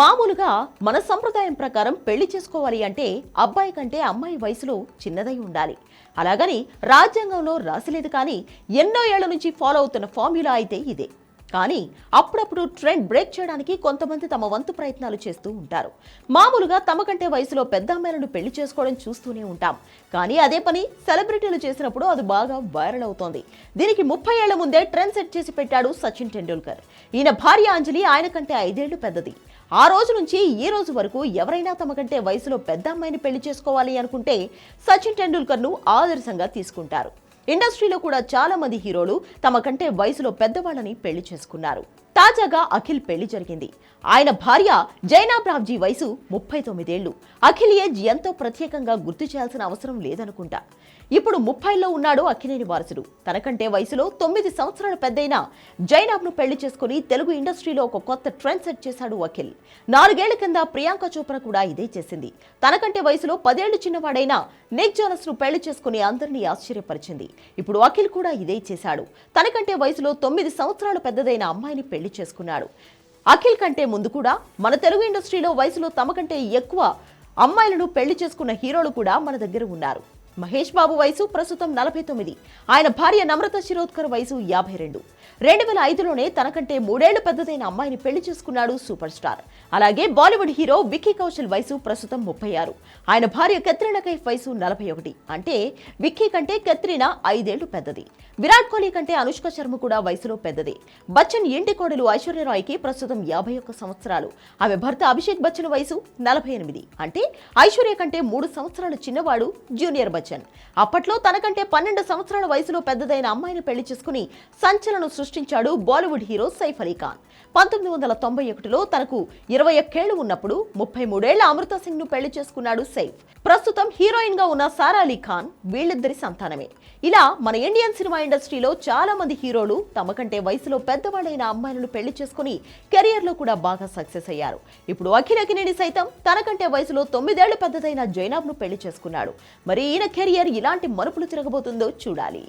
మామూలుగా మన సంప్రదాయం ప్రకారం పెళ్ళి చేసుకోవాలి అంటే అబ్బాయి కంటే అమ్మాయి వయసులో చిన్నదై ఉండాలి. అలాగని రాజ్యాంగంలో రాసిలేదు కానీ ఎన్నో ఏళ్ళ నుంచి ఫాలో అవుతున్న ఫార్ములా అయితే ఇదే. కానీ అప్పుడప్పుడు ట్రెండ్ బ్రేక్ చేయడానికి కొంతమంది తమ వంతు ప్రయత్నాలు చేస్తూ ఉంటారు. మామూలుగా తమ కంటే వయసులో పెద్ద అమ్మాయిలను పెళ్ళి చేసుకోవడం చూస్తూనే ఉంటాం. కానీ అదే పని సెలబ్రిటీలు చేసినప్పుడు అది బాగా వైరల్ అవుతోంది. దీనికి ముప్పై ఏళ్ళ ముందే ట్రెండ్ సెట్ చేసి పెట్టాడు సచిన్ టెండూల్కర్. ఈయన భార్య అంజలి ఆయన కంటే ఐదేళ్ళు పెద్దది. ఆ రోజు నుంచి ఈ రోజు వరకు ఎవరైనా తమ కంటే వయసులో పెద్ద అమ్మాయిని పెళ్ళి చేసుకోవాలి అనుకుంటే సచిన్ టెండూల్కర్ను ఆదర్శంగా తీసుకుంటారు. ఇండస్ట్రీలో కూడా చాలా మంది హీరోలు తమ కంటే వయసులో పెద్దవాళ్ళని పెళ్ళి చేసుకున్నారు. తాజాగా అఖిల్ పెళ్ళి జరిగింది. ఆయన భార్య జైనా బ్రాబ్జీ వయసు ముప్పై తొమ్మిదేళ్ళు. అఖిల్ ఏజ్ ఎంతో ప్రత్యేకంగా గుర్తు చేయాల్సిన అవసరం లేదనుకుంటా. ఇప్పుడు ముప్పైలో ఉన్నాడు అఖిలేని వారసుడు. తనకంటే వయసులో తొమ్మిది సంవత్సరాల పెద్దయిన జైనాబ్ను పెళ్ళి చేసుకుని తెలుగు ఇండస్ట్రీలో ఒక కొత్త ట్రెండ్ సెట్ చేశాడు అఖిల్. నాలుగేళ్ళ కింద ప్రియాంక చోప్రా కూడా ఇదే చేసింది. తనకంటే వయసులో పదేళ్ళు చిన్నవాడైన నిక్ జోనస్ను పెళ్ళి చేసుకుని అందరినీ ఆశ్చర్యపరిచింది. ఇప్పుడు అఖిల్ కూడా ఇదే చేశాడు. తనకంటే వయసులో తొమ్మిది సంవత్సరాలు పెద్దదైన అమ్మాయిని పెళ్ళి చేసుకున్నాడు. అఖిల్ కంటే ముందు కూడా మన తెలుగు ఇండస్ట్రీలో వయసులో తమ కంటే ఎక్కువ అమ్మాయిలను పెళ్ళి చేసుకున్న హీరోలు కూడా మన దగ్గర ఉన్నారు. మహేష్ బాబు వయసు ప్రస్తుతం నలభై తొమ్మిది. ఆయన భార్య నమ్రత శిరోద్కర్ వయసు యాభై రెండు. రెండు వేల ఐదులోనే తనకంటే మూడేళ్ళు పెద్దదైన అమ్మాయిని పెళ్ళి చేసుకున్నాడు సూపర్ స్టార్. అలాగే బాలీవుడ్ హీరో విక్కీ కౌశల్ వయసు ప్రస్తుతం ముప్పై ఆరు. ఆయన భార్య కత్రినా కైఫ్ వయసు నలభై ఒకటి. అంటే విక్కీ కంటే కత్రినా ఐదేళ్ళు పెద్దది. విరాట్ కోహ్లీ కంటే అనుష్క శర్మ కూడా వయసులో పెద్దది. బచ్చన్ ఇంటి కోడలు ఐశ్వర్యరాయ్కి ప్రస్తుతం యాభై ఒక్క సంవత్సరాలు. ఆమె భర్త అభిషేక్ బచ్చన్ వయసు నలభై ఎనిమిది. అంటే ఐశ్వర్య కంటే మూడు సంవత్సరాలు చిన్నవాడు జూనియర్ బచ్చన్. అప్పట్లో తనకంటే పన్నెండు సంవత్సరాల వయసులో పెద్దదైన అమ్మాయిని పెళ్ళి చేసుకుని సంచలనం సృష్టించాడు బాలీవుడ్ హీరో సైఫ్ అలీ ఖాన్. పంతొమ్మిది వందల తొంభై ఒకటిలో తనకు ఇరవై ఒక్కేళ్ళు ఉన్నప్పుడు ముప్పై మూడేళ్ళ అమృత సింగ్ను పెళ్ళి చేసుకున్నాడు సైఫ్. ప్రస్తుతం హీరోయిన్గా ఉన్న సారా అలీ ఖాన్ వీళ్ళిద్దరి సంతానమే. ఇలా మన ఇండియన్ సినిమా ఇండస్ట్రీలో చాలా మంది హీరోలు తమ కంటే వయసులో పెద్దవాళ్ళైన అమ్మాయిలను పెళ్ళి చేసుకుని కెరియర్లో కూడా బాగా సక్సెస్ అయ్యారు. ఇప్పుడు అఖిల అఖినేని సైతం తనకంటే వయసులో తొమ్మిదేళ్ళు పెద్దదైన జైనాబ్ను పెళ్ళి చేసుకున్నాడు. మరి ఈయన కెరియర్ ఇలాంటి మరుపులు తిరగబోతుందో చూడాలి.